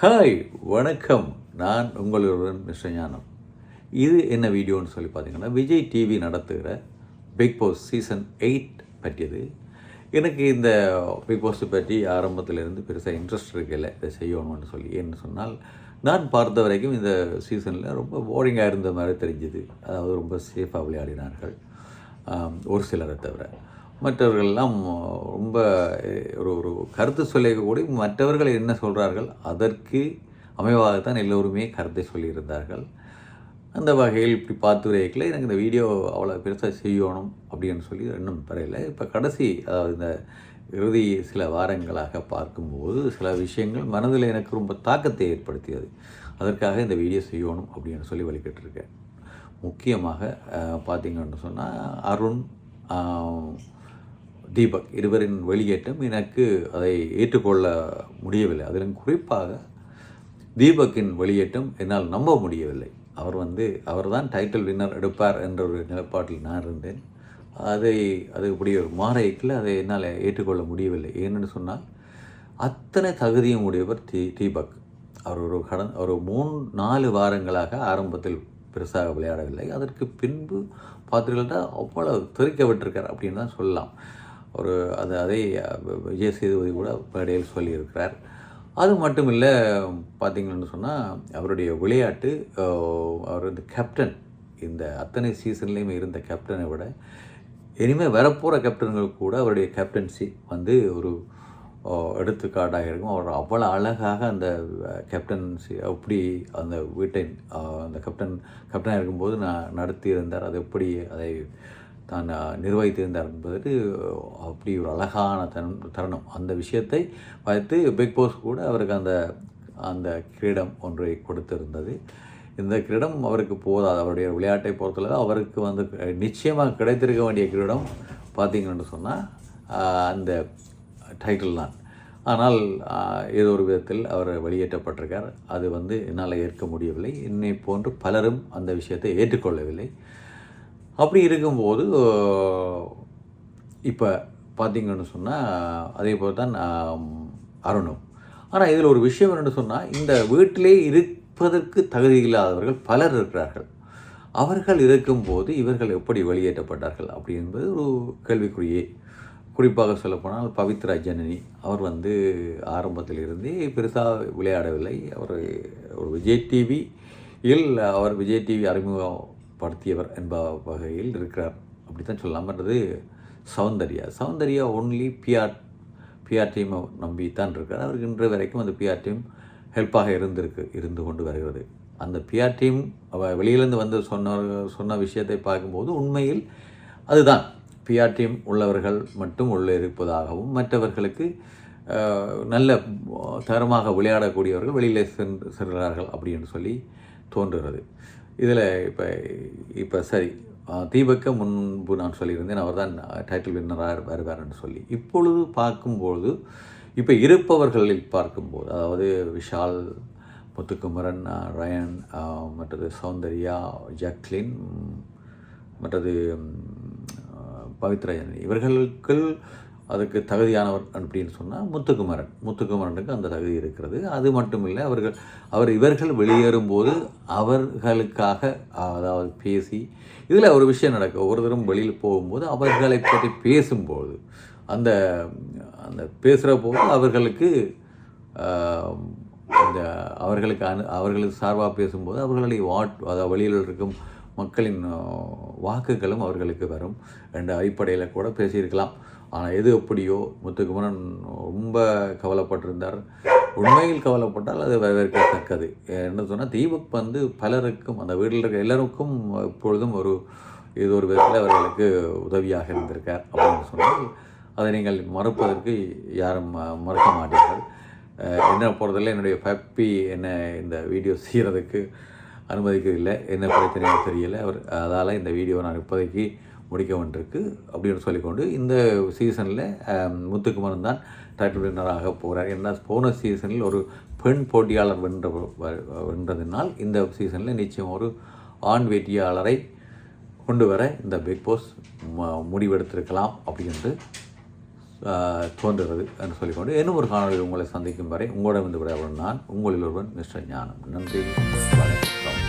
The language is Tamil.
ஹாய் வணக்கம். நான் உங்களுடன் மிஸ்டர் ஞானம். இது என்ன வீடியோன்னு சொல்லி பார்த்தீங்கன்னா விஜய் டிவி நடத்துகிற பிக் பாஸ் சீசன் எயிட் பற்றியது. எனக்கு இந்த பிக் பாஸ் பற்றி ஆரம்பத்திலேருந்து பெருசாக இன்ட்ரெஸ்ட் இருக்கல இதை செய்யணும்னு சொல்லி. ஏன்னு சொன்னால் நான் பார்த்த வரைக்கும் இந்த சீசனில் ரொம்ப போரிங்காக இருந்த மாதிரி தெரிஞ்சுது. அதாவது ரொம்ப சேஃபாக விளையாடினார்கள். ஒரு சிலரை தவிர. மற்றவர்கள்லாம் ரொம்ப ஒரு ஒரு கருத்து சொல்லக்கூடிய மற்றவர்கள் என்ன சொல்கிறார்கள் அதற்கு அமைவாகத்தான் எல்லோருமே கருத்தை சொல்லியிருந்தார்கள். அந்த வகையில் இப்படி பார்த்து வரைக்கல எனக்கு இந்த வீடியோ அவ்வளோ பெருசாக செய்யணும் அப்படின்னு சொல்லி இன்னும் பெறையில இப்போ கடைசி அதாவது இந்த இறுதி சில வாரங்களாக பார்க்கும்போது சில விஷயங்கள் மனதில் எனக்கு ரொம்ப தாக்கத்தை ஏற்படுத்தியது. அதற்காக இந்த வீடியோ செய்யணும் அப்படின்னு சொல்லி வழிபட்டுருக்கேன் முக்கியமாக பார்த்திங்கன்னு சொன்னால் அருண் தீபக் இருவரின் வெளியேற்றம் எனக்கு அதை ஏற்றுக்கொள்ள முடியவில்லை. அதிலும் குறிப்பாக தீபக்கின் வெளியேற்றம் என்னால் நம்ப முடியவில்லை. அவர் வந்து அவர் தான் டைட்டில் வின்னர் எடுப்பார் என்ற ஒரு நிலைப்பாட்டில் நான் இருந்தேன். அதை அது இப்படி ஒரு மாறைக்கில் அதை என்னால் ஏற்றுக்கொள்ள முடியவில்லை. ஏன்னு சொன்னால் அத்தனை தகுதியும் உடையவர் தீ தீபக். அவர் ஒரு கடன் ஒரு மூணு நாலு வாரங்களாக ஆரம்பத்தில் பெருசாக விளையாடவில்லை. அதற்கு பின்பு பார்த்தீங்கன்னா அவ்வளோ தெரிக்க விட்டுருக்கார் அப்படின்னு தான் சொல்லலாம். ஒரு அது அதை விஜய் சேதுபதி கூட மேடையில் சொல்லியிருக்கிறார். அது மட்டும் இல்லை பார்த்தீங்கன்னு சொன்னால் அவருடைய விளையாட்டு அவர் வந்து கேப்டன் இந்த அத்தனை சீசன்லேயுமே இருந்த கேப்டனை விட இனிமேல் வரப்போகிற கேப்டன்கள் கூட அவருடைய கேப்டன்சி வந்து ஒரு எடுத்துக்காட்டாக இருக்கும். அவர் அவ்வளோ அழகாக அந்த கேப்டன்சி அப்படி அந்த வீட்டை அந்த கேப்டன் கேப்டனாக இருக்கும்போது நான் நடத்தியிருந்தார். அது எப்படி அதை தான் நிர்வகித்திருந்தார் என்பது அப்படி ஒரு அழகான தன் தருணம். அந்த விஷயத்தை பார்த்து பிக் பாஸ் கூட அவருக்கு அந்த அந்த கிரீடம் ஒன்றை கொடுத்திருந்தது. இந்த கிரீடம் அவருக்கு போதாது. அவருடைய விளையாட்டை பொறுத்தளவு அவருக்கு வந்து நிச்சயமாக கிடைத்திருக்க வேண்டிய கிரீடம் பார்த்தீங்கன்னு சொன்னால் அந்த டைட்டில் தான். ஆனால் ஏதோ ஒரு விதத்தில் அவர் வெளியேற்றப்பட்டிருக்கார். அது வந்து என்னால் ஏற்க முடியவில்லை. என்னை போன்று பலரும் அந்த விஷயத்தை ஏற்றுக்கொள்ளவில்லை. அப்படி இருக்கும்போது இப்போ பார்த்தீங்கன்னு சொன்னால் அதே போல் தான் அருணும். ஆனால் இதில் ஒரு விஷயம் என்னென்னு சொன்னால் இந்த வீட்டிலே இருப்பதற்கு தகுதி இல்லாதவர்கள் பலர் இருக்கிறார்கள். அவர்கள் இருக்கும்போது இவர்கள் எப்படி வெளியேற்றப்பட்டார்கள் அப்படி என்பது ஒரு கேள்விக்குறியே. குறிப்பாக சொல்லப்போனால் பவித்ரா ஜனனி அவர் வந்து ஆரம்பத்தில் இருந்தே பெருசாக விளையாடவில்லை. அவர் ஒரு விஜய் டிவியில் அவர் விஜய் டிவி அறிமுகம் படுத்தியவர் என்ப வகையில் இருக்கிறார். அப்படி தான் சொல்லலாம் Soundarya Soundarya only PR PR டீமை நம்பி தான் இருக்கார். அவருக்கு இன்று வரைக்கும் அந்த பிஆர் டீம் ஹெல்ப்பாக இருந்திருக்கு இருந்து கொண்டு வருகிறது. அந்த பிஆர் டீம் அவ வெளியிலேருந்து வந்து சொன்ன சொன்ன விஷயத்தை பார்க்கும்போது உண்மையில் அதுதான். பிஆர் டீம் உள்ளவர்கள் மட்டும் உள்ளே இருப்பதாகவும் மற்றவர்களுக்கு நல்ல தரமாக விளையாடக்கூடியவர்கள் வெளியில் சென்று செல்கிறார்கள் அப்படின்னு சொல்லி தோன்றுகிறது. இதில் இப்போ இப்போ சரி தீபக்க முன்பு நான் சொல்லியிருந்தேன் அவர் தான் டைட்டில் வின்னராக வருவார்னு சொல்லி. இப்பொழுது பார்க்கும்பொழுது இப்போ இருப்பவர்களில் பார்க்கும்போது அதாவது விஷால் முத்துக்குமரன் ரயன் மற்றது சௌந்தர்யா ஜக்லின் மற்றது ம், இவர்களுக்குள் இவர்களுக்கு அதுக்கு தகுதியானவர் அப்படின்னு சொன்னால் முத்துக்குமரன். முத்துக்குமரனுக்கு அந்த தகுதி இருக்கிறது. அது மட்டும் இல்லை அவர்கள் அவர் இவர்கள் வெளியேறும்போது அவர்களுக்காக அதாவது பேசி இதில் ஒரு விஷயம் நடக்கும். ஒவ்வொருத்தரும் வெளியில் போகும்போது அவர்களை பற்றி பேசும்போது அந்த அந்த பேசுகிற போது அவர்களுக்கு அந்த இந்த அவர்களுக்கு அனு அவர்களுக்கு சார்பாக பேசும்போது அவர்களை வாட் அதாவது வெளியில் இருக்கும் மக்களின் வாக்குகளும் அவர்களுக்கு வரும். என்ற அடிப்படையில் கூட பேசியிருக்கலாம். ஆனால் எது எப்படியோ முத்துக்குமரன் ரொம்ப கவலைப்பட்டிருந்தார். உண்மையில் கவலைப்பட்டால் அது வரவேற்கத்தக்கது. என்ன சொன்னால் தீபக் வந்து பலருக்கும் அந்த வீட்டில் இருக்க எல்லோருக்கும் எப்பொழுதும் ஒரு ஏதோ ஒரு விதத்தில் அவர்களுக்கு உதவியாக இருந்திருக்கார் அப்படின்னு சொன்னால் அதை நீங்கள் மறுப்பதற்கு யாரும் ம- மறுக்க மாட்டீர்கள். என்ன போகிறதில்ல என்னுடைய பப்பி என்ன இந்த வீடியோ செய்கிறதுக்கு அனுமதிக்கவில்லை. என்ன பிரச்சனையோ தெரியல. அவர் அதால் இந்த வீடியோ நான் இப்போதைக்கு முடிக்க வேண்டியிருக்கு அப்படின்னு சொல்லிக்கொண்டு இந்த சீசனில் முத்துக்குமரன் தான் டைட்டில் வின்னராக போகிறார் ஏன்னா போன சீசனில் ஒரு பெண் போட்டியாளர் வென்ற வென்றதினால் இந்த சீசனில் நிச்சயம் ஒரு ஆண் வேட்டியாளரை கொண்டு வர இந்த பிக் பாஸ் முடிவெடுத்திருக்கலாம் அப்படி என்று தோன்றுகிறது என்று சொல்லிக்கொண்டு இன்னும் ஒரு காணொலியில் உங்களை சந்திக்கும் வரை உங்களிடம் வந்து விட நான் உங்களில் ஒருவன் மிஸ்டர் ஞானம். நன்றி. வணக்கம்.